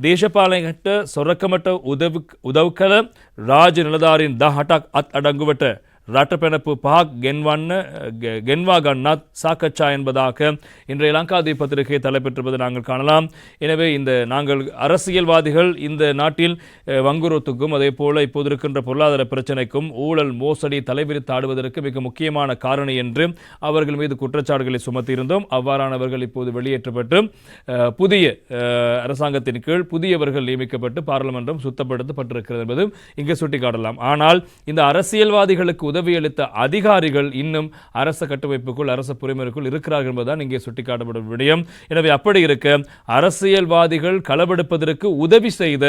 දේශපාලනයට සොරකමට උදව් කළ රාජ නිලධාරීන් දා හටක් අත් අඩංගුවට රට පැනපු පහක් ගෙන්වන්න கெ- கென்வா கண்ணாத் சாக்கச்சா என்பதாக இன்றைய லங்காதி பத்திரிகை தலைப்பெற்றிருப்பதை நாங்கள் காணலாம் எனவே இந்த நாங்கள் அரசியல்வாதிகள் இந்த நாட்டில் அஹ், வங்குரோத்துக்கும் அதே போல இப்போது இருக்கின்ற பொருளாதார பிரச்சனைக்கும் ஊழல் மோசடி தலைவிரித்து ஆடுவதற்கு மிக முக்கியமான காரணி என்று அவர்கள் மீது குற்றச்சாட்டுகளை சுமத்தியிருந்தோம் அவ்வாறானவர்கள் இப்போது வெளியேற்றப்பட்டு அஹ், புதிய அஹ், அரசாங்கத்தின் கீழ் புதியவர்கள் நியமிக்கப்பட்டு பாராளுமன்றம் சுத்தப்படுத்தப்பட்டிருக்கிறது என்பது இங்கு சுட்டிக்காட்டலாம் ஆனால் இந்த அரசியல்வாதிகளுக்கு உதவியளித்த அதிகாரிகள் இன்னும் அரச கட்டமைப்புக்குள் அரச புரிமைக்குள் இருக்கிறார்கள் என்பதுதான் இங்கே சுட்டிக்காட்டப்படும் விடயம். எனவே அப்படி இருக்க அரசியல்வாதிகள் களவெடுப்பதற்கு உதவி செய்த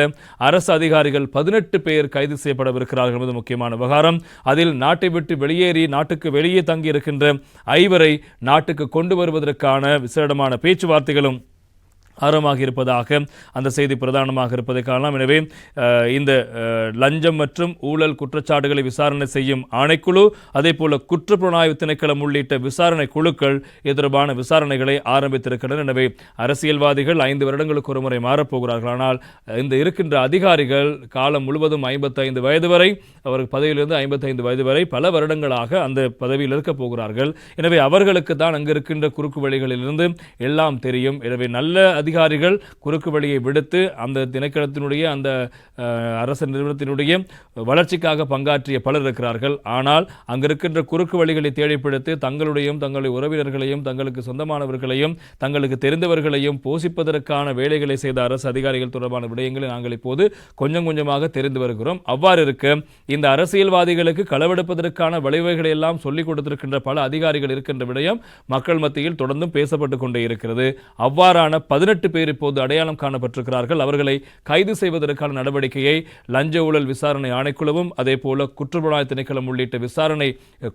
அரசு அதிகாரிகள் பதினெட்டு பேர் கைது செய்யப்படவிருக்கிறார்கள் என்பது முக்கியமான விவகாரம். அதில் நாட்டை விட்டு வெளியேறி நாட்டுக்கு வெளியே தங்கி இருக்கின்ற ஐவரை நாட்டுக்கு கொண்டு வருவதற்கான விசேடமான பேச்சுவார்த்தைகளும் ஆரமாக இருப்பதாக அந்த செய்தி பிரதானமாக இருப்பதை காணலாம். எனவே இந்த லஞ்சம் மற்றும் ஊழல் குற்றச்சாட்டுகளை விசாரணை செய்யும் ஆணைக்குழு அதே போல குற்றப்புலனாய்வு திணைக்களம் உள்ளிட்ட விசாரணை குழுக்கள் இது தொடர்பான விசாரணைகளை ஆரம்பித்திருக்கின்றன. எனவே அரசியல்வாதிகள் ஐந்து வருடங்களுக்கு ஒரு முறை மாறப்போகிறார்கள் ஆனால் இந்த இருக்கின்ற அதிகாரிகள் காலம் முழுவதும் ஐம்பத்தைந்து வயது வரை அவர் பதவியிலிருந்து ஐம்பத்தைந்து வயது வரை பல வருடங்களாக அந்த பதவியில் இருக்கப் போகிறார்கள். எனவே அவர்களுக்கு தான் அங்கு இருக்கின்ற குறுக்கு வழிகளிலிருந்து எல்லாம் தெரியும். எனவே நல்ல அதிகாரிகள் குறுக்கு வழியை விடுத்து அந்த திணைக்களத்தினுடைய அந்த அரசு நிறுவனத்தினுடைய வளர்ச்சிக்காக பங்காற்றிய பலர் இருக்கிறார்கள். ஆனால் அங்கு இருக்கின்ற குறுக்கு வழிகளை தேடிப்பிடித்து தங்களுடையும் தங்களுடைய உறவினர்களையும் தங்களுக்கு சொந்தமானவர்களையும் தங்களுக்கு தெரிந்தவர்களையும் போஷிப்பதற்கான வேலைகளை செய்த அரசு அதிகாரிகள் தொடர்பான விடயங்களை நாங்கள் இப்போது கொஞ்சம் கொஞ்சமாக தெரிந்து வருகிறோம். அவ்வாறு இருக்க இந்த அரசியல்வாதிகளுக்கு களவெடுப்பதற்கான வழிவகைகளை எல்லாம் சொல்லிக் கொடுத்திருக்கின்ற பல அதிகாரிகள் இருக்கின்ற விடயம் மக்கள் மத்தியில் தொடர்ந்தும் பேசப்பட்டு கொண்டே இருக்கிறது. அவ்வாறான பதினெட்டு பேர் இப்போது அடையாளம் காணப்பட்டிருக்கிறார்கள். அவர்களை கைது செய்வதற்கான நடவடிக்கையை லஞ்ச ஊழல் விசாரணை ஆணைக்குழுவும் அதே போல குற்றப்புலனாய் திணைக்களம் உள்ளிட்ட விசாரணை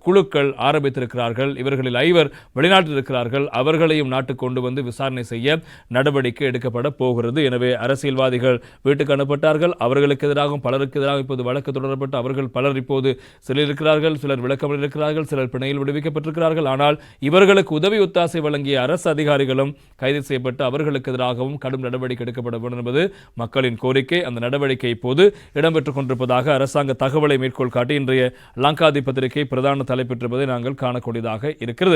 குழுக்கள் ஆரம்பித்திருக்கிறார்கள். இவர்களில் ஐவர் வெளிநாட்டில் இருக்கிறார்கள் அவர்களையும் நாட்டுக்கு கொண்டு வந்து விசாரணை செய்ய நடவடிக்கை எடுக்கப்பட போகிறது. எனவே அரசியல்வாதிகள் வீட்டுக்கு அனுப்பப்பட்டார்கள் அவர்களுக்கு எதிராகவும் பலருக்கு எதிராக இப்போது வழக்கு தொடரப்பட்டு அவர்கள் பலர் இப்போது சிலர் இருக்கிறார்கள் சிலர் விளக்கம் இருக்கிறார்கள் சிலர் பிணையில் விடுவிக்கப்பட்டிருக்கிறார்கள். ஆனால் இவர்களுக்கு உதவி ஒத்தாசை வழங்கிய அரசு அதிகாரிகளும் கைது செய்யப்பட்டு அவர்களுக்கு எதிராகவும் கடும் நடவடிக்கை எடுக்கப்பட வேண்டும் என்பது மக்களின் கோரிக்கை. அந்த நடவடிக்கை இப்போது இடம்பெற்றுக் கொண்டிருப்பதாக அரசாங்க தகவலை மேற்கோள் காட்டி இன்றைய லங்காதி பத்திரிகை பிரதான தலைப்பெற்றிருப்பதை நாங்கள் காணக்கூடியதாக இருக்கிறது.